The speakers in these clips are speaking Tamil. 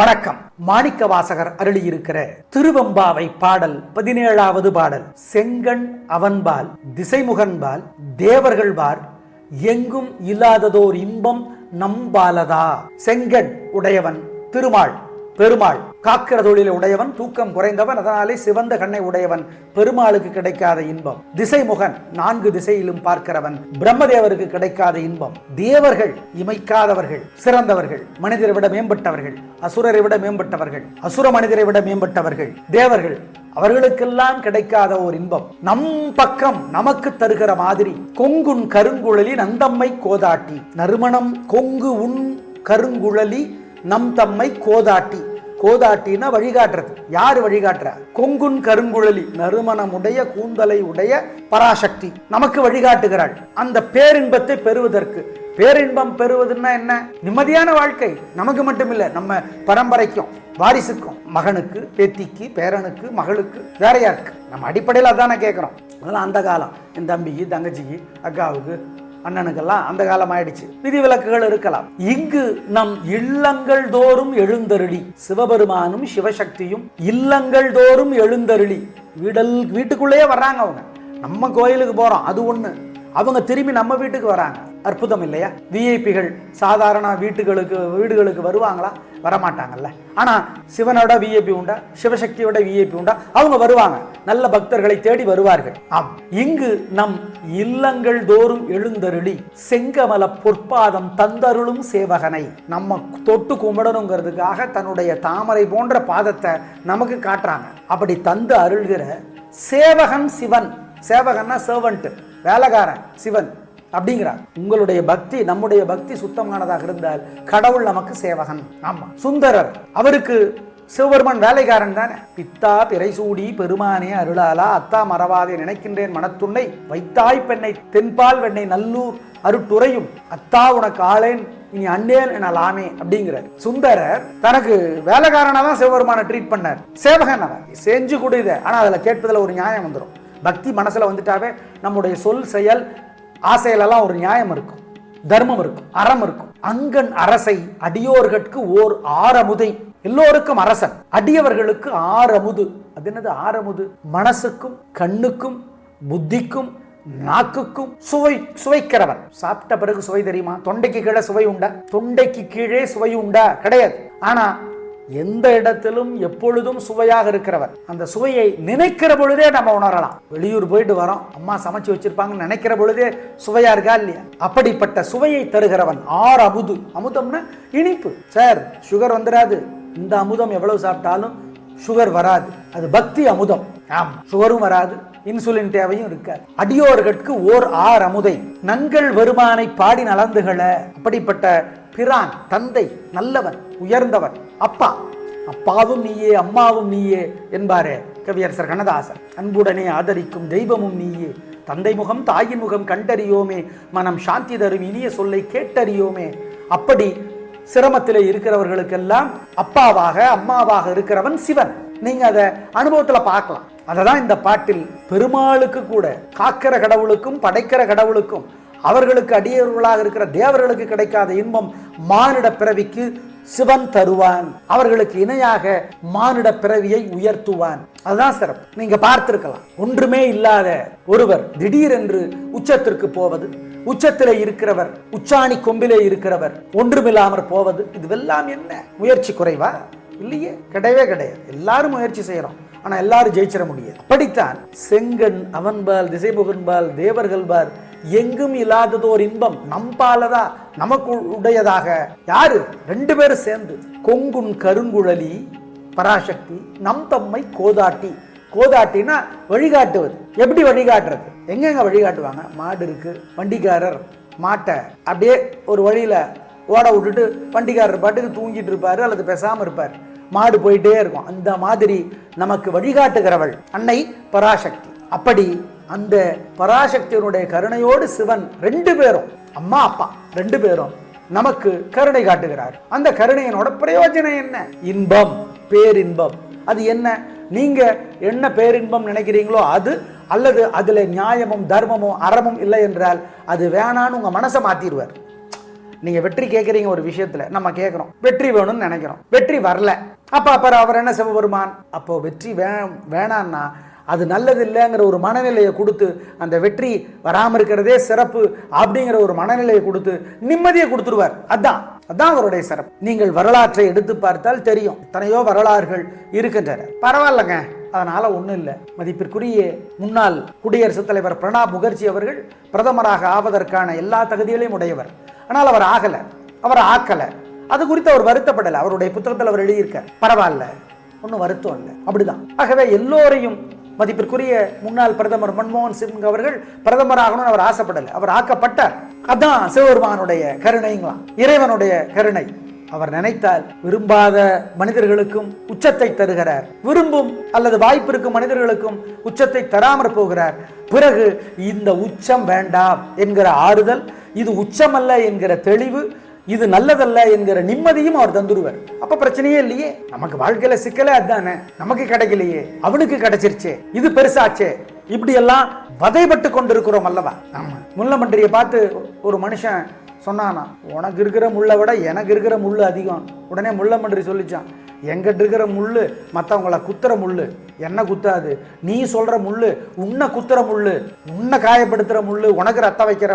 வணக்கம். மாணிக்க வாசகர் அருளியிருக்கிற திருவெம்பாவை பாடல் பதினேழாவது பாடல். செங்கண் அவன்பால் திசைமுகன்பால் தேவர்கள்பார் எங்கும் இல்லாததோர் இன்பம் நம்பாலதா. செங்கண் உடையவன் திருமால். பெருமாள். காக்கிற தொழிலை உடையவன் தூக்கம் குறைந்தவன் அதனாலே சிவந்த கண்ணை உடையவன் பெருமாளுக்கு கிடைக்காத இன்பம். திசைமுகன் நான்கு திசையிலும் பார்க்கிறவன் பிரம்மதேவருக்கு கிடைக்காத இன்பம். தேவர்கள் இமைக்காதவர்கள் சிறந்தவர்கள் மனிதரை விட மேம்பட்டவர்கள் அசுரரை விட மேம்பட்டவர்கள் அசுர மனிதரை விட மேம்பட்டவர்கள் தேவர்கள் அவர்களுக்கெல்லாம் கிடைக்காத ஒரு இன்பம். நம் பக்கம் நமக்கு தருகிற மாதிரி கொங்குன் கருங்குழலி நந்தம்மை கோதாட்டி நறுமணம் கொங்கு உன் கருங்குழலி நம் தம்மை கோதாட்டி. கோதாட்டினா வழிகாட்டுறது. யார் வழிகாட்டுறா? கொங்குன் கருங்குழலி நறுமணமுடைய கூந்தலை உடைய பராசக்தி. நமக்கு வழிகாட்டுகிறாள். அந்த பேரின்பத்தை பெறுவதற்கு. பேரின்பம் பெறுவதுன்னா என்ன? நிம்மதியான வாழ்க்கை. நமக்கு மட்டுமில்லை நம்ம பரம்பரைக்கும் வாரிசுக்கும். மகனுக்கு பேத்திக்கு பேரனுக்கு மகளுக்கு வேற யாருக்கு. நம்ம அடிப்படையில் அதானே கேட்குறோம் அதெல்லாம் அந்த காலம். என் தம்பிக்கு தங்கச்சிக்கு அக்காவுக்கு அண்ணனுக்கெல்லாம் அந்த காலம் ஆயிடுச்சு விதிவிலக்குகள் இருக்கலாம். இங்கு நம் இல்லங்கள் தோறும் எழுந்தருளி. சிவபெருமானும் சிவசக்தியும் இல்லங்கள் தோறும் எழுந்தருளி. வீடல் வீட்டுக்குள்ளேயே வர்றாங்க அவங்க. நம்ம கோயிலுக்கு போறோம் அது ஒண்ணு. அவங்க திரும்பி நம்ம வீட்டுக்கு வராங்க. அற்புதம் இல்லையா விஐபிகள் சாதாரண வீட்டுகளுக்கு வீடுகளுக்கு வருவாங்களா? வரமாட்டாங்கல்ல. ஆனா சிவனோட விஐபி உண்டா? சிவசக்தியோட விஐபி உண்டா? அவங்க வருவாங்க. நல்ல பக்தர்களை தேடி வருவார்கள். ஆம். இங்கு நம் இல்லங்கள் தோறும் எழுந்தருளி செங்கமல பொற்பாதம் தந்தருளும் சேவகனை நம்ம தொட்டு கும்பிடணுங்கிறதுக்காக தன்னுடைய தாமரை போன்ற பாதத்தை நமக்கு காட்டுறாங்க. அப்படி தந்து அருள்கிற சேவகன் சிவன். சேவகன்னா சர்வன்ட் வேலைக்காரன் சிவன். அப்படிங்கிறார். உங்களுடைய பக்தி நம்முடைய பக்தி சுத்தமானதாக இருந்தால் கடவுள் நமக்கு சேவகன். ஆமா. சுந்தரர். அவருக்கு சிவபெருமான் வேலைக்காரன் தானே. பித்தா பிறைசூடி பெருமானே அருளாலா அத்தா மறவாதே நினைக்கின்றேன் மனத்துண்ணை வைத்தாய் பெண்ணை தென்பால் வெண்ணை நல்லூர் அருட்டுறையும் அத்தா உனக்கு ஆளேன் இனி அண்ணேன் எனலாமே அப்படிங்கிறார். சுந்தரர் தனக்கு வேலைக்காரனா தான் சிவபெருமானை ட்ரீட் பண்ணார். சேவகன் அவன். செஞ்சு கொடு இதை. ஆனா அதுல கேட்பதுல ஒரு நியாயம் வந்துடும் பக்தி மனசுல வந்துட்டாவே நம்முடைய சொல் செயல் ஆசையிலெல்லாம் ஒரு நியாயம் இருக்கும். தர்மம் இருக்கும் அறம் இருக்கும். அங்கன் அரசை அடியோர்கட்கு ஓர் ஆரமுதை எல்லோருக்கும் அரசன். அடியவர்களுக்கு ஆரமுது அது என்னது? ஆரமுது மனசுக்கும் கண்ணுக்கும் புத்திக்கும் நாக்குக்கும் சுவை சுவைக்கிறவன். சாப்பிட்ட பிறகு சுவை தெரியுமா? தொண்டைக்கு கீழே சுவை உண்டா? தொண்டைக்கு கீழே சுவை உண்டா? கிடையாது. ஆனா எந்த இடத்திலும் எப்பொழுதும் சுவையாக இருக்கிறவர். அந்த சுவையை நினைக்கிற பொழுதே நம்ம உணரலாம். வெளியூர் போயிட்டு வரோம். அம்மா சமைச்சு வச்சிருப்பாங்கன்னு நினைக்கிற பொழுதே சுவையா இருக்கா இல்லையா? அப்படிப்பட்ட சுவையை தருகிறவன் ஆறு அமுது. அமுதம்னா இனிப்பு. சார் சுகர் வந்துடாது இந்த அமுதம் எவ்வளவு சாப்பிட்டாலும் சுகர் வராது. அது பக்தி அமுதம். ஆம். சுகரும் வராது. இன்சுலின் தேவையும் இருக்காது. அடியோர்கட்கு ஓர் ஆர் அமுதை. நங்கள் வருமானை பாடி நலந்துகள. அப்படிப்பட்ட பிரான் தந்தை நல்லவன் உயர்ந்தவன் அப்பா. அப்பாவும் நீயே அம்மாவும் நீயே என்பாரே கவியரசர் கண்ணதாசன். அன்புடனே ஆதரிக்கும் தெய்வமும் நீயே. தந்தை முகம் தாயின் முகம் கண்டறியோமே. மனம் சாந்தி தரும் இனிய சொல்லை கேட்டறியோமே. அப்படி சிரமத்தில் இருக்கிறவர்களுக்கெல்லாம் அப்பாவாக அம்மாவாக இருக்கிறவன் சிவன். நீங்க அதை அனுபவத்துல பார்க்கலாம். அததான் இந்த பாட்டில் பெருமாளுக்கு கூட காக்கிற கடவுளுக்கும் படைக்கிற கடவுளுக்கும் அவர்களுக்கு அடியவர்களாக இருக்கிற தேவர்களுக்கு கிடைக்காத இன்பம் மானிட பிறவிக்கு சிவன் தருவான். அவர்களுக்கு இணையாக மானிட பிறவியை உயர்த்துவான். அதுதான் சிறப்பு. நீங்க பார்த்திருக்கலாம். ஒன்றுமே இல்லாத ஒருவர் திடீரென்று உச்சத்திற்கு போவது உச்சத்திலே இருக்கிறவர் உச்சாணி கொம்பிலே இருக்கிறவர் ஒன்றுமில்லாமற் போவது இதுவெல்லாம் என்ன? முயற்சி குறைவா? இல்லையே. கிடையவே கிடையாது. எல்லாரும் முயற்சி செய்யறோம். ஆனா எல்லாரும் ஜெயிச்சிட முடியாது. அப்படித்தான் செங்கன் அவன்பால் திசைமுகன்பால் தேவர்கள்பால் எங்கும் இல்லாததோர் இன்பம் நம்பாலதா நமக்கு உடையதாக யாரு? ரெண்டு பேரும் சேர்ந்து. கொங்குன் கருங்குழலி பராசக்தி நம் தம்மை கோதாட்டி. கோதாட்டினா வழிகாட்டுவது. எப்படி வழிகாட்டுறது? எங்கெங்க வழிகாட்டுவாங்க? மாடு இருக்கு வண்டிக்காரர் மாட்டை. அப்படியே ஒரு வழியில ஓட விட்டுட்டு வண்டிக்காரர் பாட்டுக்கு தூங்கிட்டு இருப்பாரு அல்லது பேசாமல் இருப்பார். மாடு போயிட்டே இருக்கும். அந்த மாதிரி நமக்கு வழிகாட்டுகிறவள் அன்னை பராசக்தி. அப்படி அந்த பராசக்தியினுடைய கருணையோடு சிவன் ரெண்டு பேரும் அம்மா அப்பா ரெண்டு பேரும் நமக்கு கருணை காட்டுகிறார். அந்த கருணையினோட பிரயோஜனம் என்ன? இன்பம் பேரின்பம். அது என்ன? நீங்க என்ன பேரின்பம் நினைக்கிறீங்களோ அது அல்லது அதுல நியாயமும் தர்மமும் அறமும் இல்லை என்றால் அது வேணான்னு உங்க மனசை மாத்திடுவார். நீங்க வெற்றி கேட்குறீங்க ஒரு விஷயத்துல நம்ம கேட்குறோம். வெற்றி வேணும்னு நினைக்கிறோம். வெற்றி வரல. அப்ப அப்புறம் அவர் என்ன சிவபெருமான் அப்போ வெற்றி வே வேணான்னா அது நல்லது இல்லைங்கிற ஒரு மனநிலையை கொடுத்து அந்த வெற்றி வராமல் இருக்கிறதே சிறப்பு அப்படிங்கிற ஒரு மனநிலையை கொடுத்து நிம்மதியை கொடுத்துருவார். அதான் அதான் அவருடைய சிறப்பு. நீங்கள் வரலாற்றை எடுத்து பார்த்தால் தெரியும். எத்தனையோ வரலாறுகள் இருக்கின்றன. பரவாயில்லைங்க. அதனால ஒன்றும் இல்லை. மதிப்பிற்குரிய முன்னாள் குடியரசுத் தலைவர் பிரணாப் முகர்ஜி அவர்கள் பிரதமராக ஆவதற்கான எல்லா தகுதிகளையும் உடையவர். ஆனால் அவர் ஆகலை. அவர் ஆக்கலை. அது குறித்து அவர் வருத்தப்படலை. அவருடைய புத்தகத்தில் அவர் எழுதியிருக்கார். பரவாயில்ல. ஒன்றும் வருத்தம் இல்லை. அப்படிதான். ஆகவே எல்லோரையும் மதிப்பிற்குரிய முன்னாள் பிரதமர் மன்மோகன் சிங் அவர்கள் பிரதமராகணும்னு அவர் ஆசைப்படலை. அவர் ஆக்கப்பட்டார். அதான் சிவபெருமானுடைய கருணைங்களாம் இறைவனுடைய கருணை. அவர் நினைத்தால் விரும்பாத மனிதர்களுக்கும் உச்சத்தை தருகிறார். விரும்பும் அல்லது வாய்ப்பு இருக்கும் மனிதர்களுக்கும் உச்சத்தை தராமற் போகிறார். பிறகு இந்த உச்சம் வேண்டாம் என்கிற ஆறுதல் இது உச்சமல்ல என்கிற தெளிவு இது நல்லதல்ல என்கிற நிம்மதியும் அவர் தந்துருவார் அப்ப பிரச்சனையே இல்லையே. நமக்கு வாழ்க்கையில சிக்கலே அதுதானே நமக்கு கிடைக்கலையே. அவனுக்கு கிடைச்சிருச்சே. இது பெருசாச்சே. இப்படி எல்லாம் வதைப்பட்டு கொண்டிருக்கிறோம் அல்லவா? ஆமா. முள்ளமன்றியை பார்த்து ஒரு மனுஷன் சொன்னானா உனக்கு இருக்கிற முள்ளை விட எனக்கு இருக்கிற முள்ளு அதிகம். உடனே முள்ளமன்றி சொல்லிச்சான் எங்கிட்ட இருக்கிற முள்ளு மற்றவங்கள குத்துற முள்ளு. என்ன குத்தாது? நீ சொல்கிற முள்ளு உன்னை குத்துற முள்ளு உன்னை காயப்படுத்துகிற முள்ளு உனக்கு ரத்தம் வைக்கிற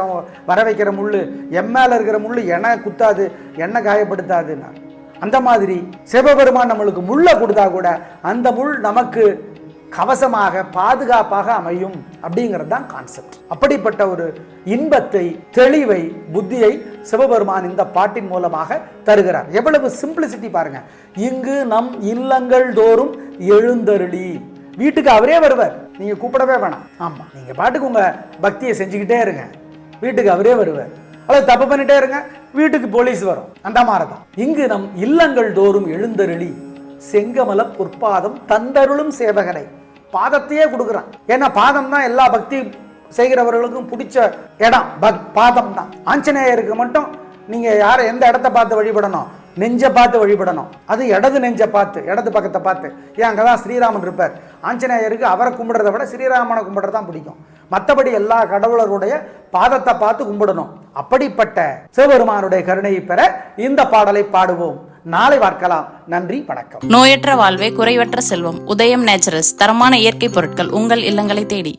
வர வைக்கிற முள்ளு என் மேலே இருக்கிற முள்ளு என குத்தாது என்ன காயப்படுத்தாதுன்னா. அந்த மாதிரி சிவபெருமான் நம்மளுக்கு முள்ளை கொடுத்தா கூட அந்த முள் நமக்கு கவசமாக பாதுகாப்பாக அமையும். அப்படிங்கிறது தான் கான்செப்ட் அப்படிப்பட்ட ஒரு இன்பத்தை தெளிவை புத்தியை சிவபெருமான் இந்த பாட்டின் மூலமாக தருகிறார். எவ்வளவு சிம்பிளிசிட்டி பாருங்க. இங்கு நம் இல்லங்கள் தோறும் எழுந்தருளி. வீட்டுக்கு அவரே வருவார். நீங்க கூப்பிடவே வேணாம். ஆமா நீங்க பாட்டுக்கு உங்க பக்தியை செஞ்சுக்கிட்டே இருங்க. வீட்டுக்கு அவரே வருவார். அல்லது தப்பு பண்ணிட்டே இருங்க. வீட்டுக்கு போலீஸ் வரும். அந்த மாதிரி தான் இங்கு நம் இல்லங்கள் தோறும் எழுந்தருளி. செங்கமல பொற்பாதம் தந்தருளும் சேவகனை. பாதத்தையே கொடுக்குறான். ஏன்னா பாதம் தான் எல்லா பக்தி செய்கிறவர்களுக்கும் பிடிச்ச இடம் பக் பாதம் தான். ஆஞ்சநேயருக்கு மட்டும் நீங்கள் யாரை எந்த இடத்த பார்த்து வழிபடணும்? நெஞ்சை பார்த்து வழிபடணும். அது இடது நெஞ்சை பார்த்து இடது பக்கத்தை பார்த்து. ஏன் அங்கே தான் ஸ்ரீராமன் இருப்பார்? ஆஞ்சநேயருக்கு அவரை கும்பிடுறத விட ஸ்ரீராமனை கும்பிட்றது தான் பிடிக்கும். மற்றபடி எல்லா கடவுளருடைய பாதத்தை பார்த்து கும்பிடணும். அப்படிப்பட்ட சிவபெருமானுடைய கருணையை பெற இந்த பாடலை பாடுவோம். நாளை பார்க்கலாம். நன்றி வணக்கம். நோயற்ற வாழ்வே குறைவற்ற செல்வம். உதயம் நேச்சுரல்ஸ் தரமான இயற்கை பொருட்கள் உங்கள் இல்லங்களை தேடி.